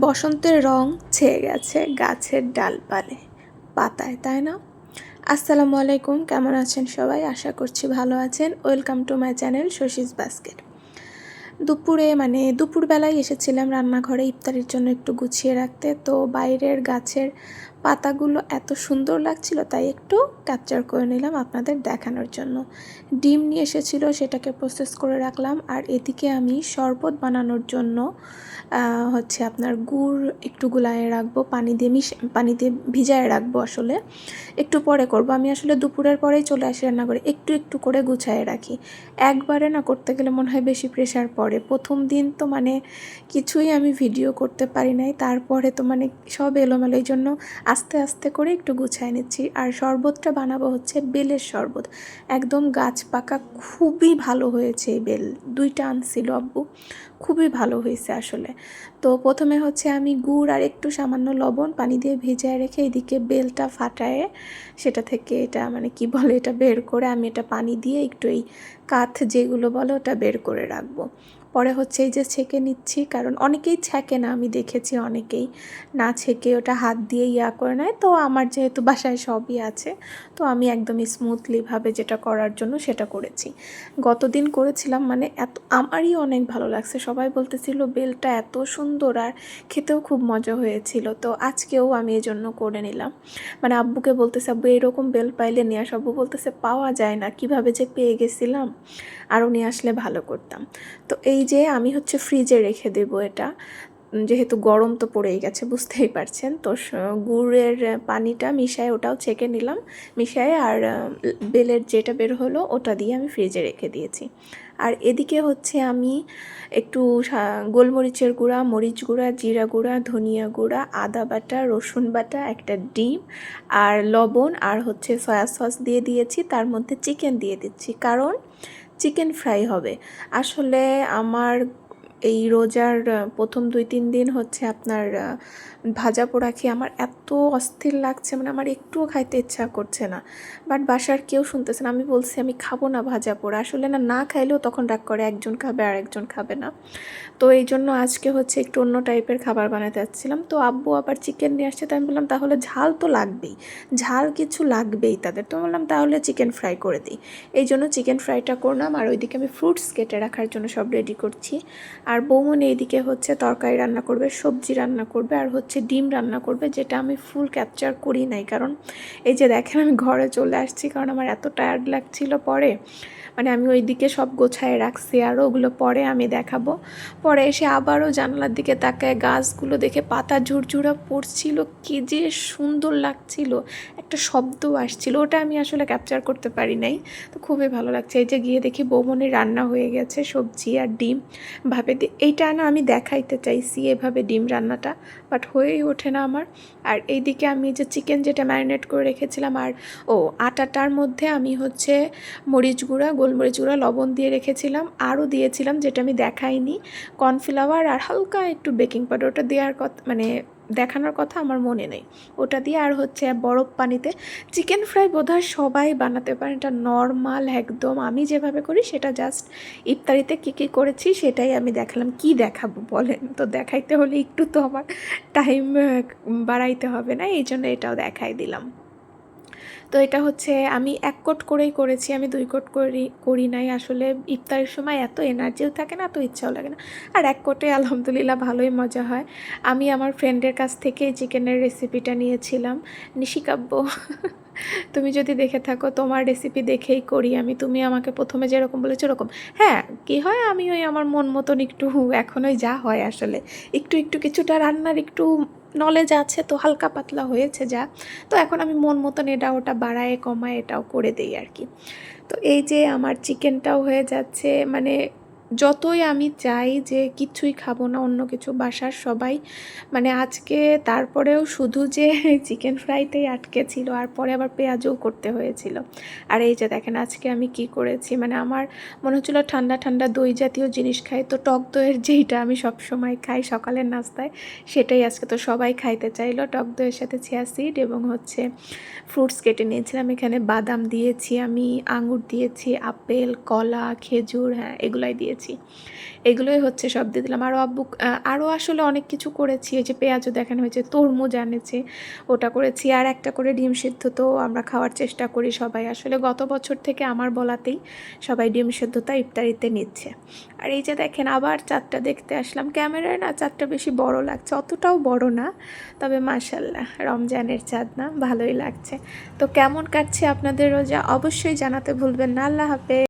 বসন্তের রং ছেয়ে গেছে গাছের ডালপালে। পাতায়, তাই না? আসসালামু আলাইকুম, কেমন আছেন সবাই? আশা করছি ভালো আছেন। Welcome to my channel Shashi's basket. দুপুরে মানে দুপুরবেলায় এসেছিলাম রান্নাঘরে ইফতারির জন্য একটু গুছিয়ে রাখতে। তো বাইরের গাছের পাতাগুলো এত সুন্দর লাগছিল, তাই একটু ক্যাপচার করে নিলাম আপনাদের দেখানোর জন্য। ডিম নিয়ে এসেছিল, সেটাকে প্রসেস করে রাখলাম। আর এদিকে আমি শরবত বানানোর জন্য হচ্ছে আপনার গুড় একটু গুলায় রাখব, পানি দিয়ে মিশ, পানি দিয়ে ভিজায় রাখব আসলে। একটু পরে করব। আমি আসলে দুপুরের পরেই চলে আসি রান্না করে একটু একটু করে গুছায় রাখি। একবারে না করতে গেলে মনে হয় বেশি প্রেশার পড়ে। প্রথম দিন তো মানে কিছুই আমি ভিডিও করতে পারি নাই, তারপরে তো মানে সব এলোমেলো, এই জন্য আস্তে আস্তে করে একটু গুছায় নিচ্ছি। আর শরবতটা বানাবো হচ্ছে বেলের শরবত। একদম গাছ পাকা, খুবই ভালো হয়েছে এই বেল। দুইটা আনছিল আব্বু। খুবই ভালো হয়েছে আসলে। তো প্রথমে হচ্ছে আমি গুড় আর একটু সামান্য লবণ পানি দিয়ে ভিজায় রেখে এদিকে বেলটা ফাটায় সেটা থেকে এটা মানে কি বলে এটা বের করে আমি এটা পানি দিয়ে একটু এই কাঠ যেগুলো বলে ওটা বের করে রাখব। পরে হচ্ছে এই যে ছেঁকে নিচ্ছি, কারণ অনেকেই ছেঁকে না, আমি দেখেছি অনেকেই না ছেঁকে ওটা হাত দিয়ে ইয়া করে নেয়। তো আমার যেহেতু বাসায় সবই আছে, তো আমি একদমই স্মুথলিভাবে যেটা করার জন্য সেটা করেছি। গতদিন করেছিলাম মানে এত, আমারই অনেক ভালো লাগছে। সবাই বলতেছিল, বেলটা এত সুন্দর আর খেতেও খুব মজা হয়েছিল। তো আজকেও আমি এই জন্য করে নিলাম। মানে আব্বুকে বলতেছে, আব্বু, এরকম বেল পাইলে নিয়ে আস। বলতেছে, পাওয়া যায় না। কীভাবে যে পেয়ে গেছিলাম, আরও নিয়ে আসলে ভালো করতাম। তো এই যে আমি হচ্ছে ফ্রিজে রেখে দেবো এটা। যেহেতু গরম তো পড়েই গেছে, বুঝতেই পারছেন। তো গুড়ের পানিটা মিশায় ওটাও ছেঁকে নিলাম। মিশায় আর বেলের যেটা বের হলো ওটা দিয়ে আমি ফ্রিজে রেখে দিয়েছি। আর এদিকে হচ্ছে আমি একটু গোলমরিচের গুঁড়া, মরিচ গুঁড়া, জিরা গুঁড়া, ধনিয়া গুঁড়া, আদা বাটা, রসুন বাটা, একটা ডিম আর লবণ আর হচ্ছে সয়া সস দিয়ে দিয়েছি। তার মধ্যে চিকেন দিয়ে দিচ্ছি। কারণ চিকেন ফ্রাই হবে। আসলে আমার এই রোজার প্রথম দুই, তিন দিন হচ্ছে আপনার ভাজা পোড়া খেয়ে আমার এত অস্থির লাগছে মানে আমার একটুও খাইতে ইচ্ছা করছে না। বাট বাসার কেউ শুনতেছে না, আমি বলছি, আমি খাব না ভাজা পোড়া। আসলে না না খাইলেও তখন রাগ করে, একজন খাবে আর একজন খাবে না। তো এই জন্য আজকে হচ্ছে একটু অন্য টাইপের খাবার বানাতে যাচ্ছিলাম। তো আব্বু আবার চিকেন নিয়ে আসছে, তো আমি বললাম, তাহলে ঝাল তো লাগবেই। ঝাল কিছু লাগবেই তাদের। তো বললাম, তাহলে চিকেন ফ্রাই করে দিই। এই জন্য চিকেন ফ্রাইটা করলাম, আর ওইদিকে আমি ফ্রুটস কেটে রাখার জন্য সব রেডি করছি। আর বৌমনি এইদিকে হচ্ছে তরকারি রান্না করবে, সবজি রান্না করবে আর হচ্ছে ডিম রান্না করবে, যেটা আমি ফুল ক্যাপচার করি নাই। কারণ এই যে দেখেন আমি ঘরে চলে আসছি, কারণ আমার এত টায়ার্ড লাগছিল পরে। মানে আমি ওইদিকে সব গোছায় রাখছি আর ওগুলো পরে আমি দেখাবো। পরে এসে আবারও জানলার দিকে তাকায়, গাছগুলো দেখে পাতা ঝুরঝুরা পড়ছিল, কি যে সুন্দর লাগছিল। একটা শব্দ আসছিল, ওটা আমি আসলে ক্যাপচার করতে পারি নাই। তো খুবই ভালো লাগছে। এই যে গিয়ে দেখি বৌমনির রান্না হয়ে গেছে, সবজি আর ডিম। ভাবে এইটা না আমি দেখাইতে চাইছি এভাবে ডিম রান্নাটা বাট হয়েই ওঠে না আমার। আর এইদিকে আমি যে চিকেন যেটা ম্যারিনেট করে রেখেছিলাম, আর ও, আটাটার মধ্যে আমি হচ্ছে মরিচ গুঁড়া, গোলমরিচ গুঁড়া, লবণ দিয়ে রেখেছিলাম, আরও দিয়েছিলাম, যেটা আমি দেখাইনি। কর্নফ্লাওয়ার আর হালকা একটু বেকিং পাউডারটা দেওয়ার কথা মানে দেখানোর কথা আমার মনে নেই। ওটা দিয়ে আর হচ্ছে বরফ পানিতে চিকেন ফ্রাই বোধহয় সবাই বানাতে পারেন এটা নর্মাল একদম। আমি যেভাবে করি সেটা জাস্ট ইফতারিতে কী কী করেছি সেটাই আমি দেখালাম। কি দেখাবো বলেন? তো দেখাইতে হলে একটু তো আমার টাইম বাড়াইতে হবে না। এই জন্য এটাও দেখাই দিলাম। তো এটা হচ্ছে আমি এক কোট করেই করেছি, আমি দুই কোট করি করি নাই। আসলে ইফতারের সময় এত এনার্জিও থাকে না, এত ইচ্ছাও লাগে না। আর এক কোটে আলহামদুলিল্লাহ ভালোই মজা হয়। আমি আমার ফ্রেন্ডের কাছ থেকে চিকেনের রেসিপিটা নিয়েছিলাম, নিশিকাব্য। তুমি যদি দেখে থাকো, তোমার রেসিপি দেখেই করি আমি। তুমি আমাকে প্রথমে যেরকম বলেছ ওরকম। হ্যাঁ কি হয়? আমি ওই আমার মন মতন একটু এখন ওই যা হয় আসলে। একটু একটু কিছুটা রান্নার একটু নলেজ আছে তো হালকা পাতলা হয়েছে যা। তো এখন আমি মন মতন এটা ওটা বাড়ায়, কমায় এটাও করে দিই আর কি। তো এই যে আমার চিকেনটাও হয়ে যাচ্ছে মানে যতই আমি চাই যে কিছুই খাব না, অন্য কিছু বাসার সবাই মানে আজকে তারপরেও শুধু যে চিকেন ফ্রাইতেই আটকে ছিল, আর পরে আবার পেঁয়াজও করতে হয়েছিল। আর এই যে দেখেন আজকে আমি কি করেছি মানে আমার মনে হচ্ছিল ঠান্ডা ঠান্ডা দই জাতীয় জিনিস খাই, তো টক দইয়ের যেইটা আমি সব সময় খাই সকালের নাস্তায়, সেটাই আজকে তো সবাই খাইতে চাইলো। টক দইয়ের সাথে চিয়া সিড এবং হচ্ছে ফ্রুটস কেটে নিয়েছিলাম, এখানে বাদাম দিয়েছি আমি, আঙুর দিয়েছি, আপেল, কলা, খেজুর হ্যাঁ এগুলাই দিয়েছি। দিয়েছি এগুলোই হচ্ছে সব দিয়ে দিলাম। আরও আব্বু আরও আসলে অনেক কিছু করেছি। এই যে পেঁয়াজও দেখানো হয়েছে, তরমুজ আনেছে ওটা করেছি, আর একটা করে ডিম সিদ্ধ তো আমরা খাওয়ার চেষ্টা করি সবাই। আসলে গত বছর থেকে আমার বলাতেই সবাই ডিম সিদ্ধটা ইফতারিতে নিচ্ছে। আর এই যে দেখেন, আবার চারটা দেখতে আসলাম। ক্যামেরায় না চারটা বেশি বড় লাগছে, অতটাও বড় না, তবে মাশাল্লাহ রমজানের চাঁদ না ভালোই লাগছে। তো কেমন কাটছে আপনাদের রোজা অবশ্যই জানাতে ভুলবেন না। আল্লাহ হাফেজ।